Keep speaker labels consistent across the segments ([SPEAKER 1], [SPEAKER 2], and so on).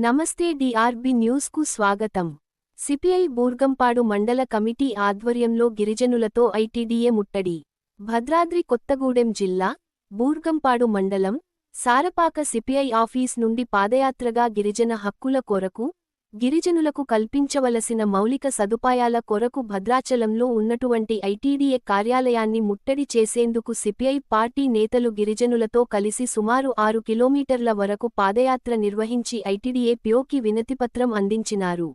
[SPEAKER 1] నమస్తే డిఆర్బి న్యూస్కు స్వాగతం. సిపిఐ బూర్గంపాడు మండల కమిటీ ఆధ్వర్యంలో గిరిజనులతో ఐటీడీఏ ముట్టడి. భద్రాద్రి కొత్తగూడెం జిల్లా బూర్గంపాడు మండలం సారపాక సిపిఐ ఆఫీస్ నుండి పాదయాత్రగా గిరిజన హక్కుల కొరకు గిరిజనులకు కల్పించవలసిన మౌలిక సదుపాయాల కొరకు భద్రాచలంలో ఉన్నటువంటి ఐటీడీఏ కార్యాలయాన్ని ముట్టడి చేసేందుకు సిపిఐ పార్టీ నేతలు గిరిజనులతో కలిసి సుమారు ఆరు కిలోమీటర్ల వరకు పాదయాత్ర నిర్వహించి ఐటీడీఏ ప్యోకి వినతిపత్రం అందించినారు.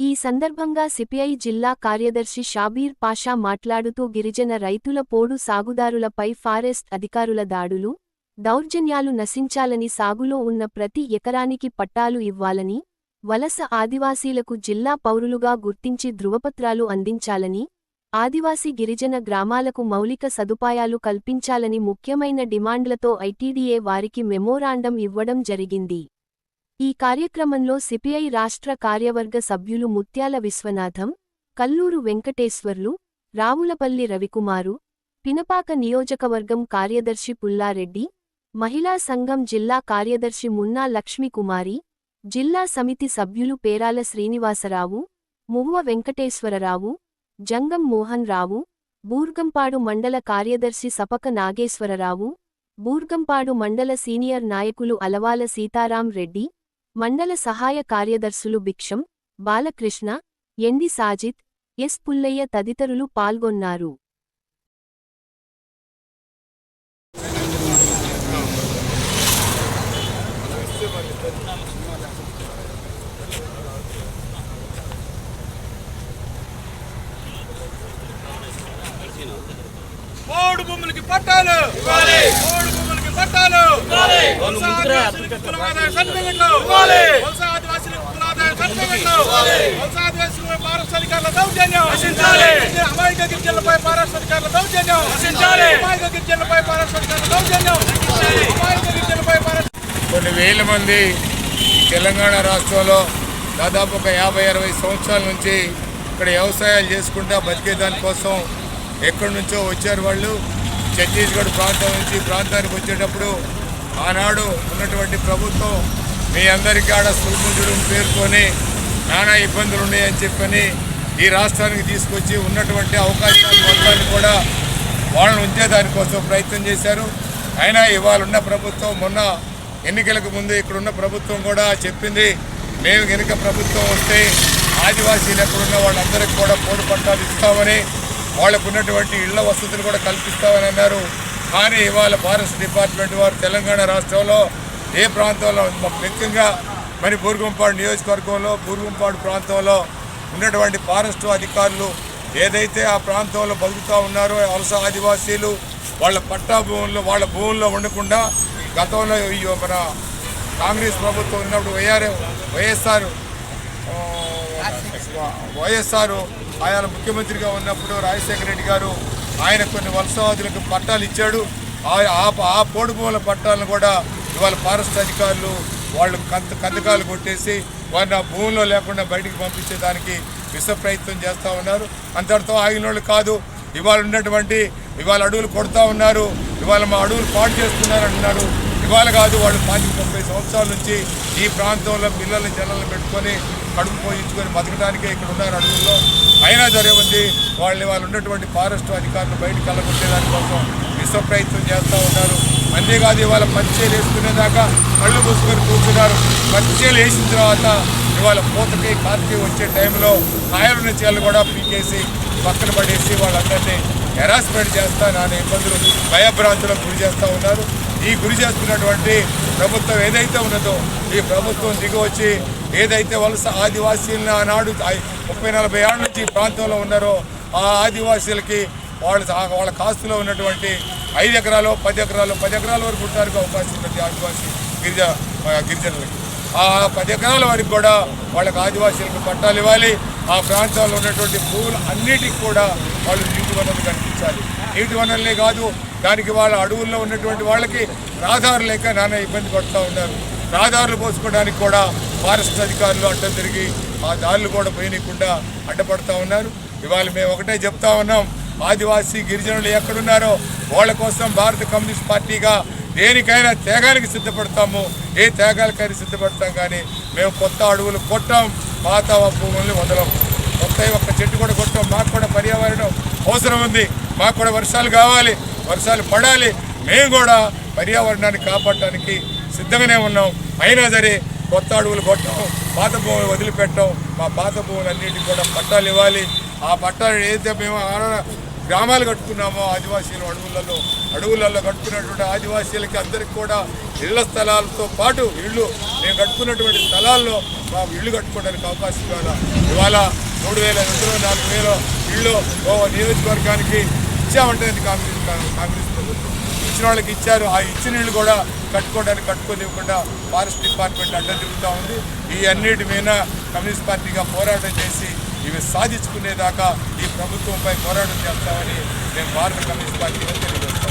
[SPEAKER 1] ఈ సందర్భంగా సిపిఐ జిల్లా కార్యదర్శి షాబీర్ పాషా మాట్లాడుతూ గిరిజన రైతుల పోడు సాగుదారులపై ఫారెస్ట్ అధికారుల దాడులు దౌర్జన్యాలు నశించాలని సాగులో ఉన్న ప్రతి ఎకరానికి పట్టాలు ఇవ్వాలని వలస ఆదివాసీలకు జిల్లా పౌరులుగా గుర్తించి ధృవపత్రాలు అందించాలని ఆదివాసీ గిరిజన గ్రామాలకు మౌలిక సదుపాయాలు కల్పించాలని ముఖ్యమైన డిమాండ్లతో ఐటీడీఏ వారికి మెమోరాండం ఇవ్వడం జరిగింది. ఈ కార్యక్రమంలో సిపిఐ రాష్ట్ర కార్యవర్గ సభ్యులు ముత్యాల విశ్వనాథం కల్లూరు వెంకటేశ్వర్లు రావులపల్లి రవికుమారు పినపాక నియోజకవర్గం కార్యదర్శి పుల్లారెడ్డి మహిళా సంఘం జిల్లా కార్యదర్శి మున్నా లక్ష్మీకుమారి జిల్లా సమితి సభ్యులు పేరాల శ్రీనివాసరావు మువ్వ వెంకటేశ్వరరావు జంగం మోహన్ రావు బూర్గంపాడు మండల కార్యదర్శి సపక నాగేశ్వరరావు బూర్గంపాడు మండల సీనియర్ నాయకులు అలవాల సీతారాం రెడ్డి మండల సహాయ కార్యదర్శులు భిక్షం బాలకృష్ణ ఎండి సాజిత్ ఎస్ పుల్లయ్య తదితరులు పాల్గొన్నారు
[SPEAKER 2] మూడు భూములకి పట్టాలు మూడు భూములకి పట్టాలు వలస ఆదివాసీలకు కుల ఆదాయ సర్టిఫికెట్లు వలస ఆదివాసీలకు కుల ఆదాయ సర్టిఫికెట్లు. వలస ఆదివాసీలపై ఫారెస్ట్ అధికారుల దౌర్జన్యం అమాయక గిరిజనులపై ఫారెస్ట్ అధికారుల దౌర్జన్యం అమాయక గిరిజనులపై ఫారెస్ట్ అధికారుల దౌర్జన్యం.
[SPEAKER 3] కొన్ని వేల మంది తెలంగాణ రాష్ట్రంలో దాదాపు ఒక యాభై అరవై సంవత్సరాల నుంచి ఇక్కడ వ్యవసాయాలు చేసుకుంటా బతికే దానికోసం ఎక్కడి నుంచో వచ్చారు వాళ్ళు. ఛత్తీస్గఢ్ ప్రాంతం నుంచి ప్రాంతానికి వచ్చేటప్పుడు ఆనాడు ఉన్నటువంటి ప్రభుత్వం మీ అందరికీ ఆడ సుల్ముజుడు పేర్కొని నానా ఇబ్బందులు ఉన్నాయని చెప్పని ఈ రాష్ట్రానికి తీసుకొచ్చి ఉన్నటువంటి అవకాశాలు మొత్తాన్ని కూడా వాళ్ళని ఉంచే దానికోసం ప్రయత్నం చేశారు. అయినా ఇవాళ ఉన్న ప్రభుత్వం మొన్న ఎన్నికలకు ముందు ఇక్కడున్న ప్రభుత్వం కూడా చెప్పింది మేము కనుక ప్రభుత్వం వస్తే ఆదివాసీలు ఎక్కడున్న వాళ్ళందరికీ కూడా పోడు పట్టాలు ఇస్తామని వాళ్ళకు ఉన్నటువంటి ఇళ్ళ వసతులు కూడా కల్పిస్తామని అన్నారు. కానీ ఇవాళ ఫారెస్ట్ డిపార్ట్మెంట్ వారు తెలంగాణ రాష్ట్రంలో ఏ ప్రాంతంలో ముఖ్యంగా మరి బూర్గంపాడు నియోజకవర్గంలో బూర్గంపాడు ప్రాంతంలో ఉన్నటువంటి ఫారెస్ట్ అధికారులు ఏదైతే ఆ ప్రాంతంలో బతుకుతూ ఉన్నారో వలస ఆదివాసీలు వాళ్ళ పట్టా భూముల్లో వాళ్ళ భూముల్లో ఉండకుండా గతంలో ఈ మన కాంగ్రెస్ ప్రభుత్వం ఉన్నప్పుడు వైఆర్ వైఎస్ఆర్ వైఎస్ఆర్ ఆయన ముఖ్యమంత్రిగా ఉన్నప్పుడు రాజశేఖర రెడ్డి గారు ఆయన కొన్ని వలసవాదులకు పట్టాలు ఇచ్చాడు. ఆ- ఆ- పోడు భూముల పట్టాలను కూడా ఇవాళ ఫారెస్ట్ అధికారులు వాళ్ళు కంత కందకాలు కొట్టేసి వారిని ఆ భూమిలో లేకుండా బయటికి పంపించేదానికి విశ్వ ప్రయత్నం చేస్తూ ఉన్నారు. అంతటితో ఆగిన వాళ్ళు కాదు. ఇవాళ ఉన్నటువంటి ఇవాళ అడవులు కొడతా ఉన్నారు ఇవాళ మా అడవులు పాడు చేస్తున్నారు అంటున్నారు. ఇవాళ కాదు వాళ్ళు పాతిక ముప్పై సంవత్సరాల నుంచి ఈ ప్రాంతంలో పిల్లల్ని జనాలను పెట్టుకొని కడుపు పోయించుకొని బతకడానికే ఇక్కడ ఉన్నారు అడవుల్లో అయినా జరగబడి వాళ్ళు వాళ్ళు ఉన్నటువంటి ఫారెస్ట్ అధికారులు బయటకు వెళ్ళగొట్టే దానికోసం విశ్వ ప్రయత్నం చేస్తూ ఉన్నారు. అంతేకాదు ఇవాళ పచ్చేలు వేసుకునేదాకా కళ్ళు మూసుకొని కూర్చున్నారు. పచ్చేలు వేసిన తర్వాత ఇవాళ పూతకి కార్తీ వచ్చే టైంలో కాయలున్న చీరలు కూడా పీకేసి పక్కన పడేసి వాళ్ళందరినీ హెరాస్మెంట్ చేస్తా నాన్న ఇబ్బందులు భయభ్రాంతులకు గురి చేస్తూ ఉన్నారు. ఈ గురి చేస్తున్నటువంటి ప్రభుత్వం ఏదైతే ఉన్నదో ఈ ప్రభుత్వం దిగివచ్చి ఏదైతే వలస ఆదివాసీలను ఆనాడు ముప్పై నలభై ఏళ్ళ నుంచి ప్రాంతంలో ఉన్నారో ఆ ఆదివాసీలకి వాళ్ళ వాళ్ళ కాస్తులో ఉన్నటువంటి ఐదు ఎకరాలు పది ఎకరాలు పది ఎకరాల వరకు ఉండడానికి అవకాశం ఉంటుంది ఆదివాసీ గిరిజ గిరిజనులకి. ఆ పది ఎకరాల వారికి కూడా వాళ్ళకి ఆదివాసీలకు పట్టాలు ఇవ్వాలి. ఆ ప్రాంతాల్లో ఉన్నటువంటి భూములు అన్నిటికి కూడా వాళ్ళు నీటి వనరులు కనిపించాలి నీటి వనరులే కాదు దానికి వాళ్ళ అడవుల్లో ఉన్నటువంటి వాళ్ళకి రహదారులు లేక నానా ఇబ్బంది పడుతూ ఉన్నారు. రహదారులు పోసుకోవడానికి కూడా ఫారెస్ట్ అధికారులు అడ్డం తిరిగి ఆ దారులు కూడా పోయనీయకుండా అడ్డపడుతూ ఉన్నారు. ఇవాళ మేము ఒకటే చెప్తా ఉన్నాం ఆదివాసీ గిరిజనులు ఎక్కడున్నారో వాళ్ళ కోసం భారత కమ్యూనిస్ట్ పార్టీగా దేనికైనా త్యాగానికి సిద్ధపడతాము ఏ త్యాగాలకైనా సిద్ధపడతాం కానీ మేము కొత్త అడవులు కొట్టాం పాత భూముల్ని వదలం. కొత్త ఒక్క చెట్టు కూడా కొట్టాం మాకు కూడా పర్యావరణం అవసరం ఉంది. మాకు కూడా వర్షాలు కావాలి వర్షాలు పడాలి. మేము కూడా పర్యావరణాన్ని కాపాడటానికి సిద్ధంగానే ఉన్నాం. అయినా సరే కొత్త అడవులు కొట్టాం పాత భూములు వదిలిపెట్టాం మా పాత భూములన్నిటికీ కూడా పట్టాలు ఇవ్వాలి. ఆ పట్టాలు ఏదైతే మేము గ్రామాలు కట్టుకున్నామో ఆదివాసీలు అడవులలో అడవులలో కట్టుకున్నటువంటి ఆదివాసీలకి అందరికి కూడా ఇళ్ళ స్థలాలతో పాటు ఇళ్ళు. మేము కట్టుకున్నటువంటి స్థలాల్లో మా ఇళ్ళు కట్టుకోవడానికి అవకాశం ఇవ్వాలి ఇవాళ మూడు వేల రెండు నాలుగు వేల ఇళ్ళు ఓ నియోజకవర్గానికి ఇచ్చామంటే కాంగ్రెస్ కాంగ్రెస్ ప్రభుత్వం. ఇచ్చిన వాళ్ళకి ఇచ్చారు. ఆ ఇచ్చిన ఇళ్ళు కూడా కట్టుకోవడానికి కట్టుకోనివ్వకుండా ఫారెస్ట్ డిపార్ట్మెంట్ అడ్డం తిరుగుతూ ఉంది. ఈ అన్నిటి మీద కమ్యూనిస్ట్ పార్టీగా పోరాటం చేసి ఇవి సాధించుకునేదాకా ఈ ప్రభుత్వంపై పోరాటం చేస్తామని నేను భారత కమ్యూనిస్ట్ పార్టీ తెలియజేస్తాను